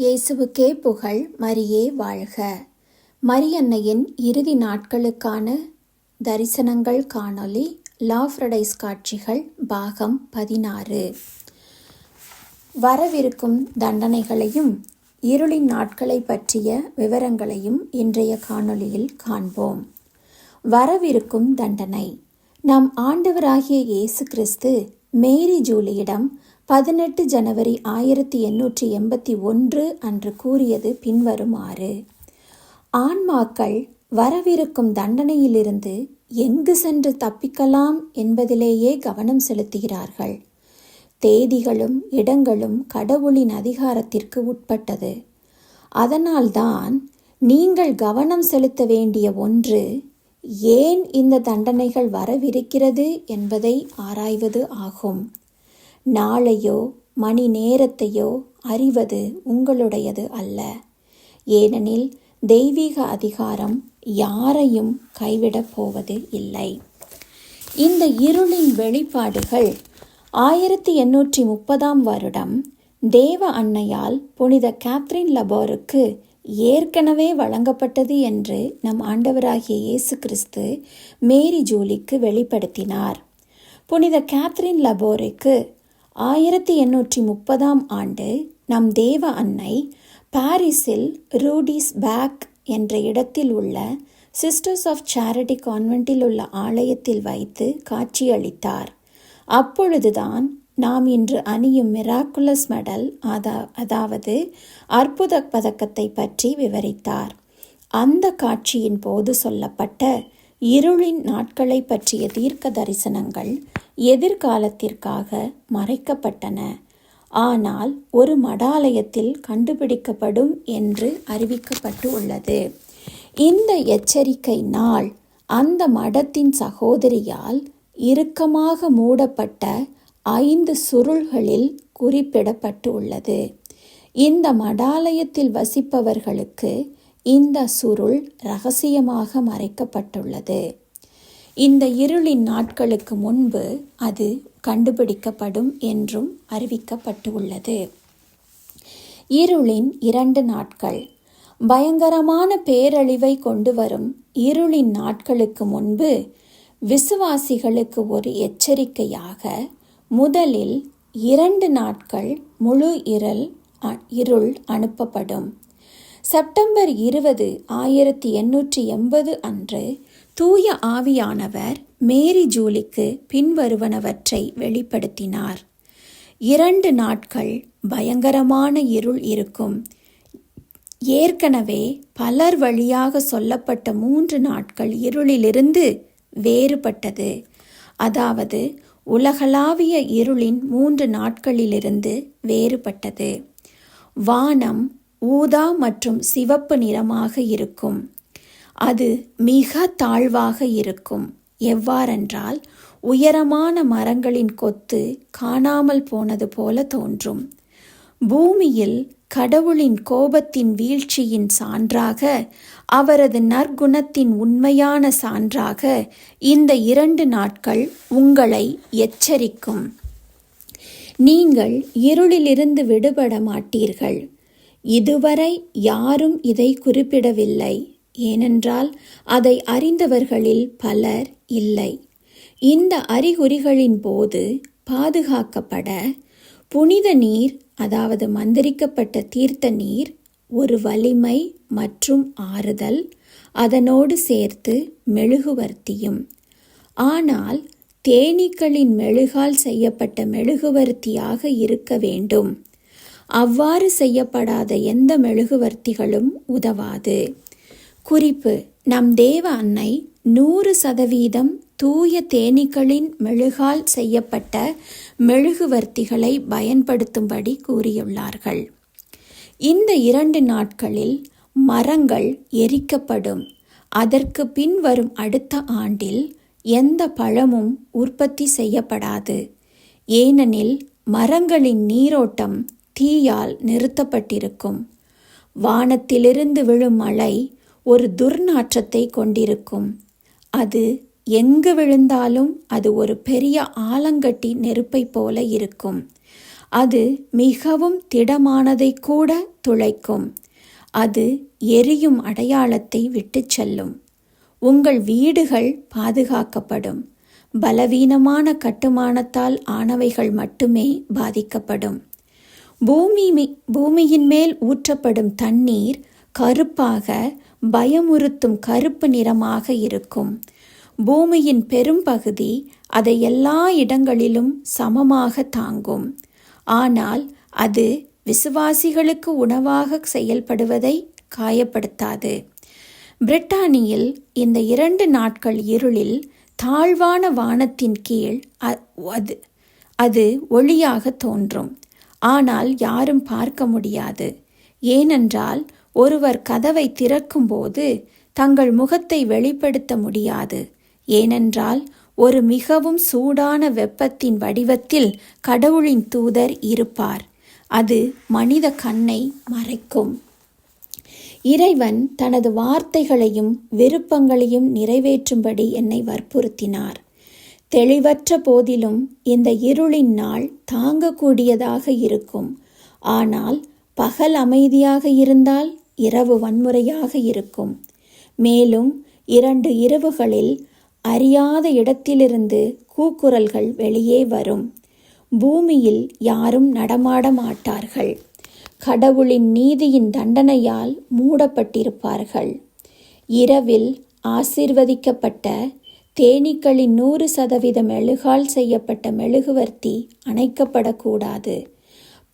இயேசுவுக்கே புகழ் மரியே வாழ்க. மரியன்னையின் இறுதி நாட்களுக்கான தரிசனங்கள் காணொளி லாஃப்ரடைஸ் காட்சிகள் பாகம் பதினாறு. வரவிருக்கும் தண்டனைகளையும் இருளின் நாட்களை பற்றிய விவரங்களையும் இன்றைய காணொளியில் காண்போம். வரவிருக்கும் தண்டனை. நம் ஆண்டவராகிய இயேசு கிறிஸ்து மேரி ஜூலியிடம் பதினெட்டு ஜனவரி ஆயிரத்தி எண்ணூற்றி எண்பத்தி ஒன்று அன்று கூறியது பின்வருமாறு. ஆன்மாக்கள் வரவிருக்கும் தண்டனையிலிருந்து எங்கு சென்று தப்பிக்கலாம் என்பதிலேயே கவனம் செலுத்துகிறார்கள். தேதிகளும் இடங்களும் கடவுளின் அதிகாரத்திற்கு உட்பட்டது. அதனால்தான் நீங்கள் கவனம் செலுத்த வேண்டிய ஒன்று ஏன் இந்த தண்டனைகள் வரவிருக்கிறது என்பதை ஆராய்வது ஆகும். நாளையோ மணி நேரத்தையோ அறிவது உங்களுடையது அல்ல. ஏனெனில் தெய்வீக அதிகாரம் யாரையும் கைவிடப் போவது இல்லை. இந்த இருளின் வெளிப்பாடுகள் ஆயிரத்தி எண்ணூற்றி முப்பதாம் வருடம் தேவ அன்னையால் புனித கேத்ரின் லபோருக்கு ஏற்கனவே வழங்கப்பட்டது என்று நம் ஆண்டவராகிய இயேசு கிறிஸ்து மேரி ஜூலிக்கு வெளிப்படுத்தினார். புனித கேத்ரின் லபோருக்கு ஆயிரத்தி எண்ணூற்றி முப்பதாம் ஆண்டு நம் தேவ அன்னை பாரிஸில் ரூடிஸ் பேக் என்ற இடத்தில் உள்ள சிஸ்டர்ஸ் ஆஃப் சேரிட்டி கான்வென்ட்டில் உள்ள ஆலயத்தில் வைத்து காட்சியளித்தார். அப்பொழுதுதான் நாம் இன்று அணியும் மிராக்குலஸ் மெடல் அதா அதாவது அற்புத பதக்கத்தை பற்றி விவரித்தார். அந்த காட்சியின் போது சொல்லப்பட்ட இருளின் நாட்களை பற்றிய தீர்க்க தரிசனங்கள் எதிர்காலத்திற்காக மறைக்கப்பட்டன. ஆனால் ஒரு மடாலயத்தில் கண்டுபிடிக்கப்படும் என்று அறிவிக்கப்பட்டு உள்ளது இந்த எச்சரிக்கை நாள் அந்த மடத்தின் சகோதரியால் இறுக்கமாக மூடப்பட்ட ஐந்து சுருள்களில் குறிப்பிடப்பட்டு உள்ளது இந்த மடாலயத்தில் வசிப்பவர்களுக்கு இந்த சுருள் ரகசியமாக மறைக்கப்பட்டுள்ளது. இந்த இருளின் நாட்களுக்கு முன்பு அது கண்டுபிடிக்கப்படும் என்றும் அறிவிக்கப்பட்டு உள்ளது இருளின் இரண்டு நாட்கள். பயங்கரமான பேரழிவை கொண்டு வரும் இருளின் நாட்களுக்கு முன்பு விசுவாசிகளுக்கு ஒரு எச்சரிக்கையாக முதலில் இரண்டு நாட்கள் முழு இருள் இருள் அனுப்பப்படும். செப்டம்பர் இருபது ஆயிரத்தி எண்ணூற்றி எண்பது அன்று தூய ஆவியானவர் மேரி ஜூலிக்கு பின்வருவனவற்றை வெளிப்படுத்தினார். இரண்டு நாட்கள் பயங்கரமான இருள் இருக்கும். ஏற்கனவே பலர் வழியாக சொல்லப்பட்ட மூன்று நாட்கள் இருளிலிருந்து வேறுபட்டது. அதாவது உலகளாவிய இருளின் மூன்று நாட்களிலிருந்து வேறுபட்டது. வானம் ஊதா மற்றும் சிவப்பு நிறமாக இருக்கும். அது மிக தாழ்வாக இருக்கும். எவ்வாறென்றால் உயரமான மரங்களின் கொத்து காணாமல் போனது போல தோன்றும். பூமியில் கடவுளின் கோபத்தின் வீழ்ச்சியின் சான்றாக அவரது நற்குணத்தின் உண்மையான சான்றாக இந்த இரண்டு நாட்கள் உங்களை எச்சரிக்கும். நீங்கள் இருளிலிருந்து விடுபட மாட்டீர்கள். இதுவரை யாரும் இதை குறிப்பிடவில்லை. ஏனென்றால் அதை அறிந்தவர்களில் பலர் இல்லை. இந்த அறிகுறிகளின் போது பாதுகாக்கப்பட புனித நீர் அதாவது மந்திரிக்கப்பட்ட தீர்த்த நீர் ஒரு வலிமை மற்றும் ஆறுதல் அதனோடு சேர்த்து மெழுகுவர்த்தியும். ஆனால் தேனீக்களின் மெழுகால் செய்யப்பட்ட மெழுகுவர்த்தியாக இருக்க வேண்டும். அவ்வாறு செய்யப்படாத எந்த மெழுகுவர்த்திகளும் உதவாது. குறிப்பு நம் தேவ அன்னை நூறு சதவீதம் தூய தேனீக்களின் மெழுகால் செய்யப்பட்ட மெழுகுவர்த்திகளை பயன்படுத்தும்படி கூறியுள்ளார்கள். இந்த இரண்டு நாட்களில் மரங்கள் எரிக்கப்படும். அதற்கு பின்வரும் அடுத்த ஆண்டில் எந்த பழமும் உற்பத்தி செய்யப்படாது. ஏனெனில் மரங்களின் நீரோட்டம் தீயால் நிறுத்தப்பட்டிருக்கும். வானத்திலிருந்து விழும் மழை ஒரு துர்நாற்றத்தை கொண்டிருக்கும். அது எங்கு விழுந்தாலும் அது ஒரு பெரிய ஆலங்கட்டி நெருப்பை போல இருக்கும். அது மிகவும் திடமானதை கூட துளைக்கும். அது எரியும் அடையாளத்தை விட்டுச் செல்லும். உங்கள் வீடுகள் பாதுகாக்கப்படும். பலவீனமான கட்டுமானத்தால் ஆனவைகள் மட்டுமே பாதிக்கப்படும். பூமி மி- பூமியின் மேல் ஊற்றப்படும் தண்ணீர் கருப்பாக பயமுறுத்தும் கருப்பு நிறமாக இருக்கும். பூமியின் பெரும்பகுதி அதை எல்லா இடங்களிலும் சமமாக தாங்கும். ஆனால் அது விசுவாசிகளுக்கு உணவாக செயல்படுவதை காயப்படுத்தாது. பிரிட்டானியில் இந்த இரண்டு நாட்கள் இருளில் தாழ்வான வானத்தின் கீழ் அ- அது அது ஒளியாக தோன்றும். ஆனால் யாரும் பார்க்க முடியாது. ஏனென்றால் ஒருவர் கதவை திறக்கும்போது தங்கள் முகத்தை வெளிப்படுத்த முடியாது. ஏனென்றால் ஒரு மிகவும் சூடான வெப்பத்தின் வடிவத்தில் கடவுளின் தூதர் இருப்பார். அது மனித கண்ணை மறைக்கும். இறைவன் தனது வார்த்தைகளையும் விருப்பங்களையும் நிறைவேற்றும்படி என்னை வற்புறுத்தினார். தெளிவற்ற போதிலும் இந்த இருளின் நாள் தாங்கக்கூடியதாக இருக்கும். ஆனால் பகல் அமைதியாக இருந்தால் இரவு வன்முறையாக இருக்கும். மேலும் இரண்டு இரவுகளில் அறியாத இடத்திலிருந்து கூக்குரல்கள் வெளியே வரும். பூமியில் யாரும் நடமாட மாட்டார்கள். கடவுளின் நீதியின் தண்டனையால் மூடப்பட்டிருப்பார்கள். இரவில் ஆசிர்வதிக்கப்பட்ட தேனீக்களின் நூறு சதவீத மெழுகால் செய்யப்பட்ட மெழுகுவர்த்தி அணைக்கப்படக்கூடாது.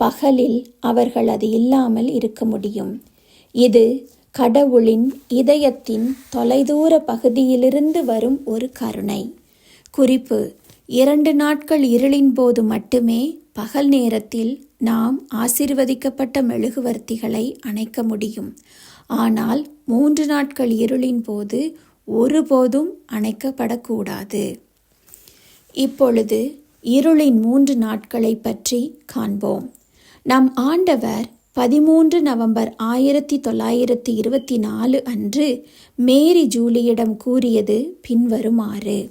பகலில் அவர்கள் அது இல்லாமல் இருக்க முடியும். இது கடவுளின் இதயத்தின் தொலைதூர பகுதியிலிருந்து வரும் ஒரு கருணை. குறிப்பு இரண்டு நாட்கள் இருளின் போது மட்டுமே பகல் நேரத்தில் நாம் ஆசிர்வதிக்கப்பட்ட மெழுகுவர்த்திகளை அணைக்க முடியும். ஆனால் மூன்று நாட்கள் இருளின் போது ஒருபோதும் அணைக்கப்படக்கூடாது. இப்பொழுது இருளின் மூன்று நாட்களை பற்றி காண்போம். நம் ஆண்டவர் பதிமூன்று நவம்பர் ஆயிரத்தி தொள்ளாயிரத்தி இருபத்தி நாலு அன்று மேரி ஜூலியிடம் கூறியது பின்வருமாறு.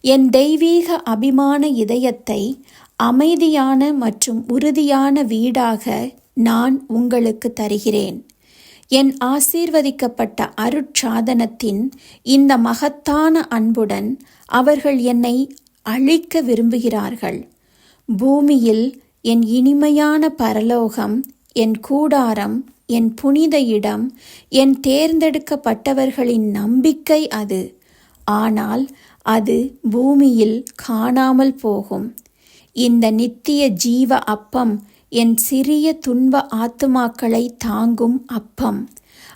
என் தெய்வீக அபிமான இதயத்தை அமைதியான மற்றும் உறுதியான வீடாக நான் உங்களுக்கு தருகிறேன். என் ஆசீர்வதிக்கப்பட்ட அருட்சாதனத்தின் இந்த மகத்தான அன்புடன் அவர்கள் என்னை அழிக்க விரும்புகிறார்கள். பூமியில் என் இனிமையான பரலோகம் என் கூடாரம் என் புனித இடம் என் தேர்ந்தெடுக்கப்பட்டவர்களின் நம்பிக்கை அது. ஆனால் அது பூமியில் காணாமல் போகும். இந்த நித்திய ஜீவ அப்பம் என் சிறிய துன்ப ஆத்துமாக்களை தாங்கும் அப்பம்.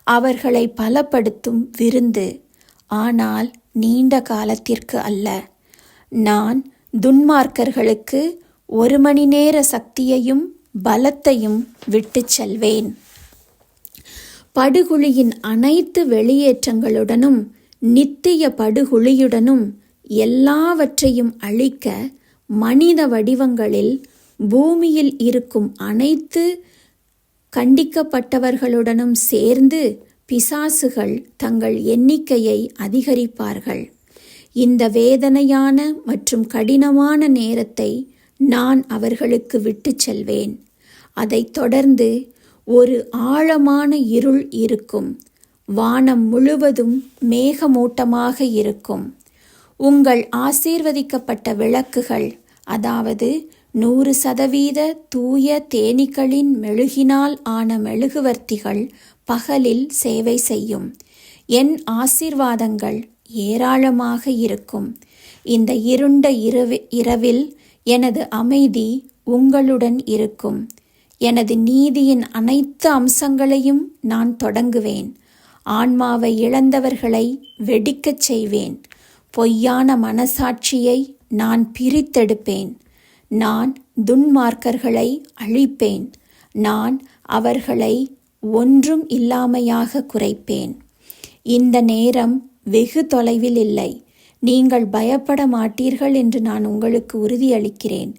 அவர்களை பலப்படுத்தும் விருந்து. ஆனால் நீண்ட காலத்திற்கு அல்ல. நான் துன்மார்க்கர்களுக்கு ஒரு மணி நேர சக்தியையும் பலத்தையும் விட்டுச் செல்வேன். படுகுழியின் அனைத்து வெளியேற்றங்களுடனும் நித்திய படுகுழியுடனும் எல்லாவற்றையும் அழிக்க மனித வடிவங்களில் பூமியில் இருக்கும் அனைத்து கண்டிக்கப்பட்டவர்களுடனும் சேர்ந்து பிசாசுகள் தங்கள் எண்ணிக்கையை அதிகரிப்பார்கள். இந்த வேதனையான மற்றும் கடினமான நேரத்தை நான் அவர்களுக்கு விட்டுச் செல்வேன். அதைத் தொடர்ந்து ஒரு ஆழமான இருள் இருக்கும். வானம் முழுவதும் மேகமூட்டமாக இருக்கும். உங்கள் ஆசீர்வதிக்கப்பட்ட விளக்குகள் அதாவது நூறு சதவீத தூய தேனீக்களின் மெழுகினால் ஆன மெழுகுவர்த்திகள் பகலில் சேவை செய்யும். என் ஆசீர்வாதங்கள் ஏராளமாக இருக்கும். இந்த இருண்ட இரவு இரவில் எனது அமைதி உங்களுடன் இருக்கும். எனது நீதியின் அனைத்து அம்சங்களையும் நான் தொடங்குவேன். ஆன்மாவை இழந்தவர்களை வெடிக்கச் செய்வேன். பொய்யான மனசாட்சியை நான் பிரித்தெடுப்பேன். நான் துன்மார்க்கர்களை அழிப்பேன். நான் அவர்களை ஒன்றும் இல்லாமையாக குறைப்பேன். இந்த நேரம் வெகு தொலைவில் இல்லை. நீங்கள் பயப்பட மாட்டீர்கள் என்று நான் உங்களுக்கு உறுதியளிக்கிறேன்.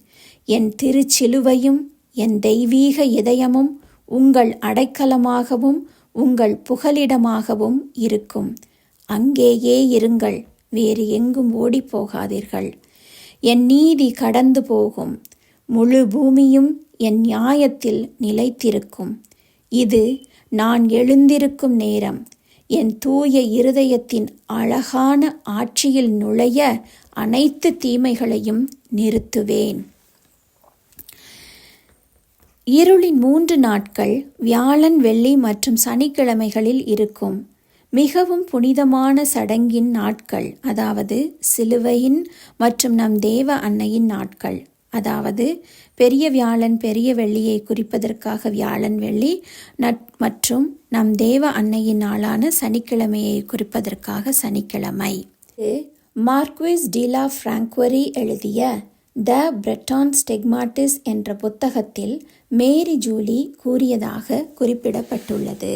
என் திருச்சிலுவையும் என் தெய்வீக இதயமும் உங்கள் அடைக்கலமாகவும் உங்கள் புகலிடமாகவும் இருக்கும். அங்கேயே இருங்கள். வேறு எங்கும் ஓடிப்போகாதீர்கள் என் நீதி கடந்து போகும். முழு பூமியும் என் நியாயத்தில் நிலைத்திருக்கும். இது நான் எழுந்திருக்கும் நேரம். என் தூய இருதயத்தின் அழகான ஆட்சியில் நுழைய அனைத்து தீமைகளையும் நிறுத்துவேன். இருளின் மூன்று நாட்கள் வியாழன் வெள்ளி மற்றும் சனிக்கிழமைகளில் இருக்கும். மிகவும் புனிதமான சடங்கின் நாட்கள் அதாவது சிலுவையின் மற்றும் நம் தேவ அன்னையின் நாட்கள். அதாவது பெரிய வியாழன் பெரிய வெள்ளியை குறிப்பதற்காக வியாழன் வெள்ளி நட் மற்றும் நம் தேவ அன்னையின் நாளான சனிக்கிழமையை குறிப்பதற்காக சனிக்கிழமை. மார்க்விஸ் டிலா பிராங்க்வரி எழுதிய த பிரெட்டான் ஸ்டெக்மாட்டிஸ் என்ற புத்தகத்தில் மேரி ஜூலி கூறியதாக குறிப்பிடப்பட்டுள்ளது.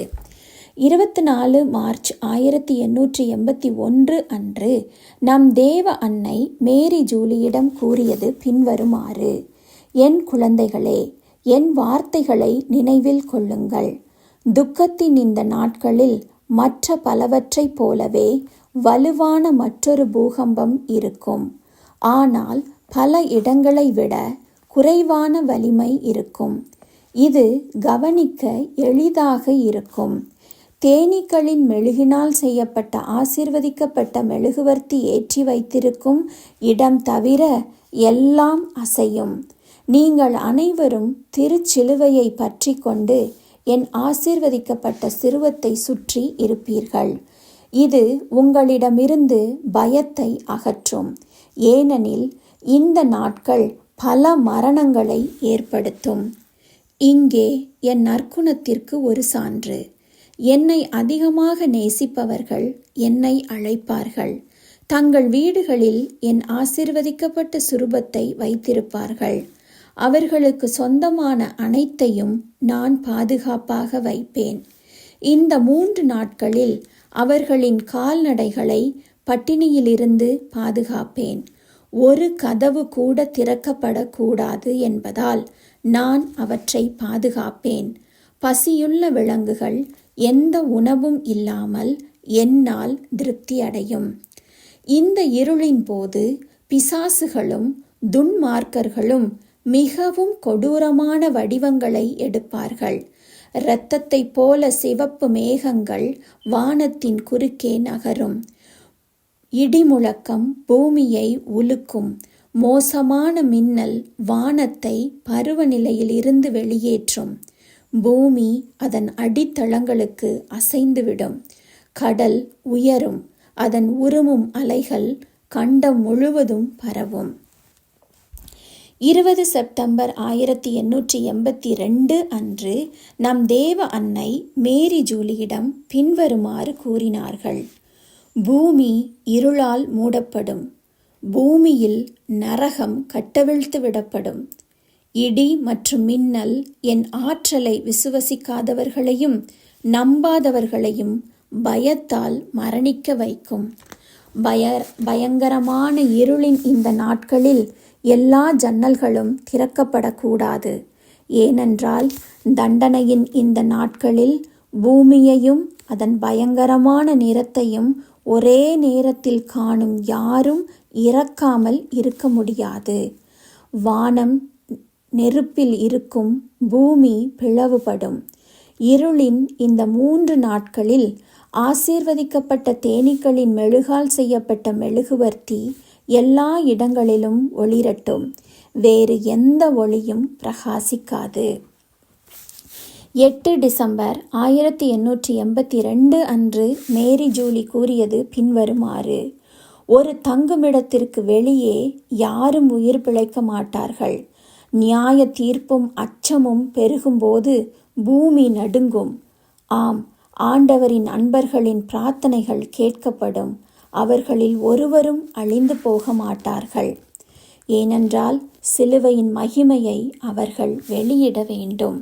இருபத்தி நாலு மார்ச் ஆயிரத்தி எண்ணூற்றி எண்பத்தி ஒன்று அன்று நம் தேவ அன்னை மேரி ஜூலியிடம் கூறியது பின்வருமாறு என் குழந்தைகளே என் வார்த்தைகளை நினைவில் கொள்ளுங்கள். துக்கத்தின் இந்த நாட்களில் மற்ற பலவற்றைப் போலவே வலுவான மற்றொரு பூகம்பம் இருக்கும். ஆனால் பல இடங்களை விட குறைவான வலிமை இருக்கும். இது கவனிக்க எளிதாக இருக்கும். தேனீக்களின் மெழுகினால் செய்யப்பட்ட ஆசிர்வதிக்கப்பட்ட மெழுகுவர்த்தி ஏற்றி வைத்திருக்கும் இடம் தவிர எல்லாம் அசையும். நீங்கள் அனைவரும் திருச்சிலுவையை பற்றி கொண்டு என் ஆசிர்வதிக்கப்பட்ட சிறுவத்தை சுற்றி இருப்பீர்கள். இது உங்களிடமிருந்து பயத்தை அகற்றும். ஏனெனில் இந்த நாட்கள் பல மரணங்களை ஏற்படுத்தும். இங்கே என் நற்குணத்திற்கு ஒரு சான்று. என்னை அதிகமாக நேசிப்பவர்கள் என்னை அழைப்பார்கள். தங்கள் வீடுகளில் என் ஆசிர்வதிக்கப்பட்ட சுரூபத்தை வைத்திருப்பார்கள். அவர்களுக்கு சொந்தமான அனைத்தையும் நான் பாதுகாப்பாக வைப்பேன். இந்த மூன்று நாட்களில் அவர்களின் கால்நடைகளை பட்டினியிலிருந்து பாதுகாப்பேன். ஒரு கதவு கூட திறக்கப்படக்கூடாது என்பதால் நான் அவற்றை பாதுகாப்பேன். பசியுள்ள விலங்குகள் எந்த உணவும் இல்லாமல் என்னால் திருப்தி அடையும் இந்த இருளின் போது பிசாசுகளும் துன்மார்க்கர்களும் மிகவும் கொடூரமான வடிவங்களை எடுப்பார்கள். இரத்தத்தைப் போல சிவப்பு மேகங்கள் வானத்தின் குறுக்கே நகரும். இடிமுழக்கம் பூமியை உலுக்கும். மோசமான மின்னல் வானத்தை பருவநிலையில் இருந்து வெளியேற்றும். பூமி அதன் அடித்தளங்களுக்கு அசைந்துவிடும். கடல் உயரும். அதன் உருமும் அலைகள் கண்டம் முழுவதும் பரவும். இருபது செப்டம்பர் ஆயிரத்தி எண்ணூற்றி எண்பத்தி ரெண்டு அன்று நம் தேவ அன்னை மேரி ஜூலியிடம் பின்வருமாறு கூறினார்கள். பூமி இருளால் மூடப்படும். பூமியில் நரகம் கட்டவிழ்த்து விடப்படும் இடி மற்றும் மின்னல் என் ஆற்றலை விசுவசிக்காதவர்களையும் நம்பாதவர்களையும் பயத்தால் மரணிக்க வைக்கும். பய பயங்கரமான இருளின் இந்த நாட்களில் எல்லா ஜன்னல்களும் திறக்கப்படக்கூடாது. ஏனென்றால் தண்டனையின் இந்த நாட்களில் பூமியையும் அதன் பயங்கரமான நிறத்தையும் ஒரே நேரத்தில் காணும் யாரும் இறக்காமல் இருக்க முடியாது. வானம் நெருப்பில் இருக்கும் பூமி பிளவுபடும். இருளின் இந்த மூன்று நாட்களில் ஆசீர்வதிக்கப்பட்ட தேனீக்களின் மெழுகால் செய்யப்பட்ட மெழுகுவர்த்தி எல்லா இடங்களிலும் ஒளிரட்டும். வேறு எந்த ஒளியும் பிரகாசிக்காது. எட்டு டிசம்பர் ஆயிரத்தி எண்ணூற்றி எண்பத்தி ரெண்டு அன்று மேரி ஜூலி கூறியது பின்வருமாறு ஒரு தங்குமிடத்திற்கு வெளியே யாரும் உயிர் பிழைக்க மாட்டார்கள். நியாய தீர்ப்பும் அச்சமும் பெருகும்போது பூமி நடுங்கும். ஆம் ஆண்டவரின் அன்பர்களின் பிரார்த்தனைகள் கேட்கப்படும். அவர்களில் ஒருவரும் அழிந்து போக மாட்டார்கள். ஏனென்றால் சிலுவையின் மகிமையை அவர்கள் வெளியிட வேண்டும்.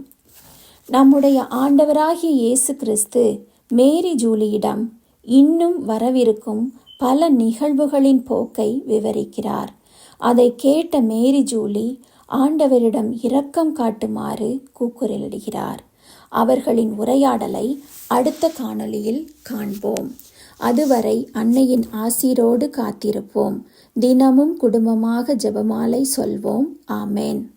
நம்முடைய ஆண்டவராகிய இயேசு கிறிஸ்து மேரி ஜூலியிடம் இன்னும் வரவிருக்கும் பல நிகழ்வுகளின் போக்கை விவரிக்கிறார். அதை கேட்ட மேரி ஜூலி ஆண்டவரிடம் இரக்கம் காட்டுமாறு கூக்குரலிடுகிறார். அவர்களின் உரையாடலை அடுத்த காணொளியில் காண்போம். அதுவரை அன்னையின் ஆசீரோடு காத்திருப்போம். தினமும் குடும்பமாக ஜெபமாலை சொல்வோம். ஆமேன்.